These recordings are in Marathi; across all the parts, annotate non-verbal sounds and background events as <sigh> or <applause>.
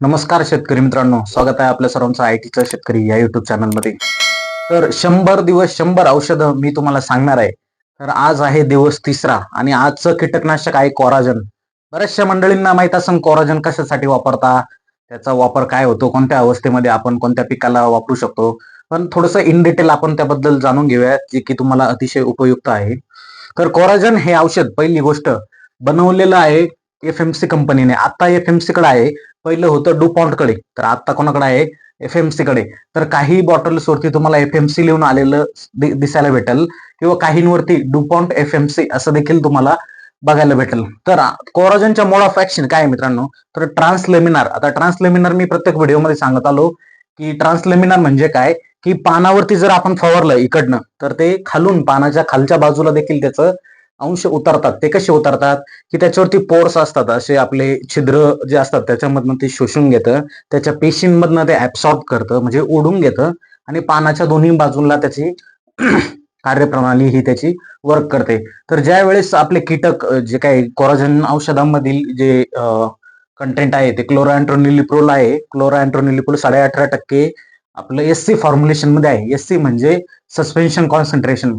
नमस्कार शेतकरी मित्रांनो स्वागत आहे आपल्या सर्वांचं आय टीचं शेतकरी या युट्यूब चॅनलमध्ये तर शंभर दिवस शंभर औषधं मी तुम्हाला सांगणार आहे. तर आज आहे दिवस तिसरा आणि आजचं कीटकनाशक आहे कोराजन. बऱ्याचशा मंडळींना माहीत असेल कोराजन कशासाठी वापरता त्याचा वापर काय होतो कोणत्या अवस्थेमध्ये आपण कोणत्या पिकाला वापरू शकतो. पण थोडंसं इन डिटेल आपण त्याबद्दल जाणून घेऊया जे की तुम्हाला अतिशय उपयुक्त आहे. तर कोराजन हे औषध पहिली गोष्ट बनवलेलं आहे एफ एम सी कंपनीने आता एफ एम सी कडे आहे. पहिलं होतं डुपॉन्टकडे तर आता कोणाकडे आहे? एफ एम सी कडे. तर काही बॉटल्स वरती तुम्हाला एफ एम सी लिहून आलेलं दिसायला भेटेल. किंवा काहींवरती डुपॉन्ट एफ एम सी असं देखील तुम्हाला बघायला भेटेल. तर कोराजनच्या मोड ऑफ ऍक्शन काय मित्रांनो? तर ट्रान्सलेमिनार आता ट्रान्सलेमिनार मी प्रत्येक व्हिडिओमध्ये सांगत आलो की ट्रान्सलेमिनार म्हणजे काय? की पानावरती जर आपण फवारलं इकडनं तर ते खालून पानाच्या खालच्या बाजूला देखील त्याचं अंश उतरतात. ते कसे उतरतात? की त्याच्यावरती पोर्स असतात असे आपले छिद्र जे असतात त्याच्यामधनं ते शोषून घेतं. त्याच्या पेशींमधनं ते ऍब्सॉर्ब करतं म्हणजे ओढून घेतं. आणि पानाच्या दोन्ही बाजूला त्याची <clears throat> कार्यप्रणाली ही त्याची वर्क करते. तर ज्या वेळेस आपले कीटक जे काही कोराजन औषधांमधील जे कंटेंट आहे ते क्लोराएन्ट्रोनिलिप्रोल आहे. क्लोराएन्ट्रोनिलिप्रोल साडे अठरा टक्के आपलं एस सी फॉर्म्युलेशनमध्ये आहे. एस सी म्हणजे सस्पेन्शन कॉन्सन्ट्रेशन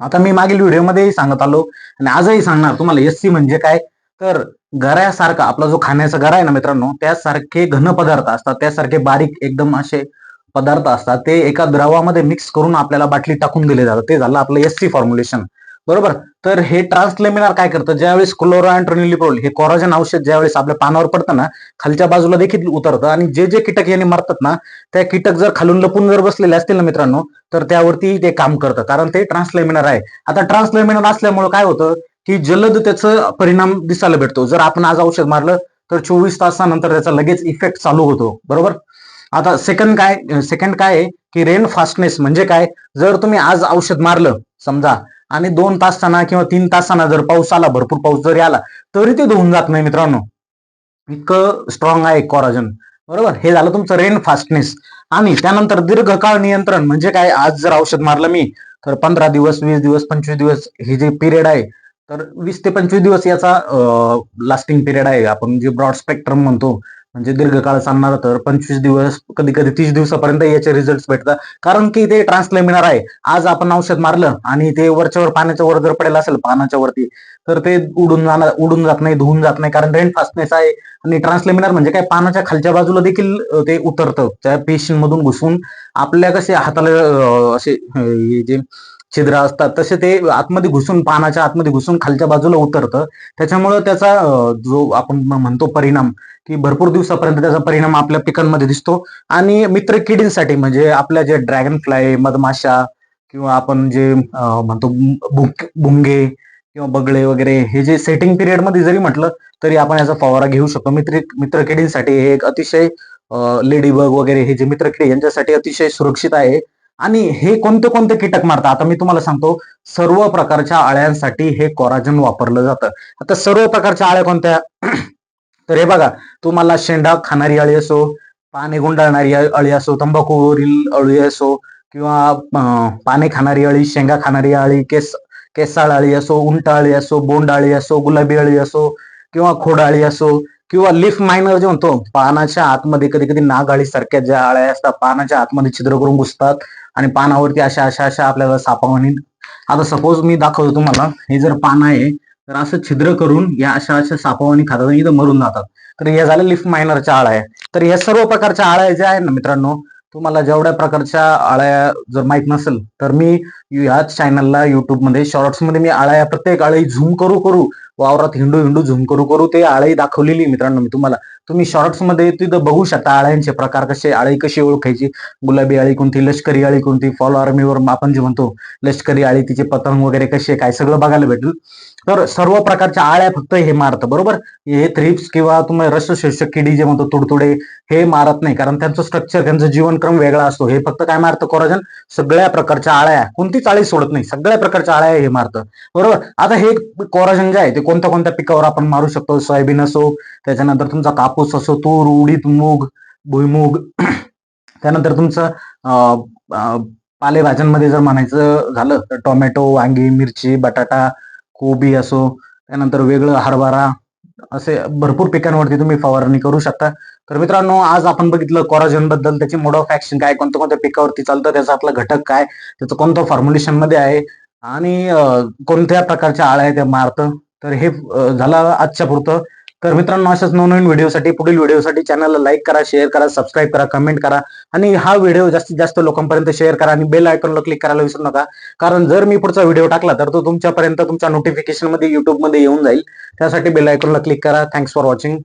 आता मी मागील व्हिडिओमध्येही सांगत आलो आणि आजही सांगणार तुम्हाला एस सी म्हणजे काय? तर गऱ्यासारखा आपला जो खाण्याचा गरा आहे ना मित्रांनो त्यासारखे घन पदार्थ असतात त्यासारखे बारीक एकदम असे पदार्थ असतात ते एका द्रवामध्ये मिक्स करून आपल्याला बाटली टाकून दिले जातात. ते झालं आपलं एस सी फॉर्म्युलेशन बरोबर? तर हे ट्रान्सलेमिनार काय करतं? ज्यावेळेस क्लोराएन्ट्रोनिलिप्रोल हे कोराजन औषध ज्यावेळेस आपल्या पानावर पडतं ना खालच्या बाजूला देखील उतरतं आणि जे जे कीटक याने मरतात ना त्या कीटक जर खालून लपून जर बसलेले असतील ना मित्रांनो तर त्यावरती ते काम करतं. कारण ते ट्रान्सलेमिनार आहे. आता ट्रान्सलेमिनार असल्यामुळे काय होतं की जलद त्याचं परिणाम दिसायला भेटतो. जर आपण आज औषध मारलं तर चोवीस तासानंतर त्याचा लगेच इफेक्ट चालू होतो. बरोबर? आता सेकंड काय सेकंड काय आहे की रेन फास्टनेस म्हणजे काय? जर तुम्ही आज औषध मारलं समजा आणि दोन तासांना किंवा तीन तासांना जर पाऊस आला भरपूर पाऊस जरी आला तरी ते धुवून जात नाही मित्रांनो. इतकं स्ट्रॉंग आहे कोराजन बरोबर? हे झालं तुमचं रेन फास्टनेस आणि त्यानंतर दीर्घकाळ नियंत्रण म्हणजे काय? आज जर औषध मारलं मी तर पंधरा दिवस वीस दिवस पंचवीस दिवस हे जे पिरियड आहे तर वीस ते पंचवीस दिवस याचा लास्टिंग पिरियड आहे. आपण जे ब्रॉड स्पेक्ट्रम म्हणतो म्हणजे दीर्घकाळ चालणार तर पंचवीस दिवस कधी कधी तीस दिवसापर्यंत याचे रिझल्ट भेटतात. कारण की ते ट्रान्सलेमिनार आहे. आज आपण औषध मारलं आणि ते वरच्यावर पाण्याच्या वर जर पडेल असेल पानाच्या वरती तर ते उडून जाणार उडून जात नाही धुवून जात नाही. कारण रेन फास्टनेस आहे. आणि ट्रान्सलेमिनार म्हणजे काय? पानाच्या खालच्या बाजूला देखील ते उतरतं. त्या पेशींमधून घुसून आपल्या कसे हाताला असे जे छिद्र असतात तसे ते आतमध्ये घुसून पानाच्या आतमध्ये घुसून खालच्या बाजूला उतरतं. त्याच्यामुळं त्याचा जो आपण म्हणतो परिणाम की भरपूर दिवसापर्यंत त्याचा परिणाम आपल्या पिकांमध्ये दिसतो. आणि मित्र किडींसाठी म्हणजे आपल्या जे ड्रॅगन फ्लाय मधमाशा किंवा आपण जे म्हणतो भुंगे किंवा बगळे वगैरे हे जे सेटिंग पिरियडमध्ये जरी म्हटलं तरी आपण याचा फवारा घेऊ शकतो. मित्र मित्र किडींसाठी हे एक अतिशय लेडीबग वगैरे हे जे मित्र किडी यांच्यासाठी अतिशय सुरक्षित आहे. आणि हे कोणते कोणते कीटक मारतात? आता मी तुम्हाला सांगतो सर्व प्रकारच्या आळ्यांसाठी हे कोराजन वापरलं जातं. आता सर्व प्रकारच्या आळ्या कोणत्या? <clears throat> तर हे बघा तुम्हाला शेंडा खाणारी अळी असो पाने गुंडाळणारी अळी असो तंबाखूवरील अळी असो किंवा पाने खाणारी अळी शेंगा खाणारी अळी केस केसाळ अळी असो उंट अळी असो बोंड अळी असो गुलाबी अळी असो किंवा खोडाळी असो किंवा लिफ मायनर जे म्हणतो पानाच्या आतमध्ये कधी कधी नागाळी सारख्या ज्या अळ्या असतात पानाच्या आतमध्ये छिद्र करून घुसतात आणि पानावरती अशा अशा अशा आपल्याला सापावणी आता सपोज मी दाखवतो तुम्हाला हे जर पान आहे तर असं छिद्र करून या अशा अशा सापावणी खातात आणि इथं मरून जातात. तर या झाल्या लिफ मायनरच्या आळ्या. आहे तर या सर्व प्रकारच्या आळ्या ज्या आहेत ना मित्रांनो तुम्हाला जेवढ्या प्रकारच्या आळ्या जर माहीत नसेल तर मी याच चॅनलला मध्ये शॉर्ट्समध्ये मी आळ्या प्रत्येक आळी झूम करू करू वावरात हिंडू हिंडू झुम करू करू ते आळी दाखवलेली मित्रांनो मी तुम्हाला. तुम्ही शॉर्ट्समध्ये तिथं बघू शकता आळ्यांचे प्रकार कसे आळी कशी ओळखायची? गुलाबी आळी कोणती लष्करी आळी कोणती? फॉल आर्मीवर आपण जे म्हणतो लष्करी आळी तिचे पतंग वगैरे कसे काय सगळं बघायला भेटेल. तर सर्व प्रकारच्या आळ्या फक्त हे मारतं बरोबर? हे थ्रिप्स किंवा तुम्ही रसशोषक किडी जे म्हणतो तुडतुडे हे मारत नाही. कारण त्यांचं स्ट्रक्चर त्यांचा जीवनक्रम वेगळा असतो. हे फक्त काय मारतं? कोराजन सगळ्या प्रकारच्या आळ्या. कोणतीच आळी सोडत नाही. सगळ्या प्रकारच्या आळ्या हे मारतं. बरोबर? आता हे कोराजन जे आहे ते कोणत्या कोणत्या पिकावर आपण मारू शकतो? सोयाबीन असो त्याच्यानंतर तुमचा कापूस असो तूर उडीद मूग भुईमूग. <clears throat> त्यानंतर तुमचं अं, पालेभाज्यांमध्ये जर म्हणायचं झालं तर टोमॅटो वांगी मिरची बटाटा कोबी असो त्यानंतर वेगळं हरभरा असे भरपूर पिकांवरती तुम्ही फवारणी करू शकता. तर मित्रांनो आज आपण बघितलं कोराजनबद्दल त्याची मोड ऑफ ऍक्शन काय कोणत्या कोणत्या पिकावरती चालतं त्याचा आपला घटक काय त्याचं कोणतं फॉर्म्युलेशनमध्ये आहे आणि कोणत्या प्रकारच्या आळ्या त्या मारतं. तर हे झालं आजच्या पुरतं. तर मित्रांनो अशाच नवनवीन व्हिडिओसाठी पुढील व्हिडिओसाठी चॅनलला लाईक करा शेअर करा सबस्क्राईब करा कमेंट करा आणि हा व्हिडिओ जास्तीत जास्त लोकांपर्यंत शेअर करा आणि बेल आयकॉनला क्लिक करायला विसरू नका. कारण जर मी पुढचा व्हिडिओ टाकला तर तो तुमच्यापर्यंत तुमच्या नोटिफिकेशनमध्ये युट्यूबमध्ये येऊन जाईल. त्यासाठी बेल आयकॉनला क्लिक करा. Thanks for watching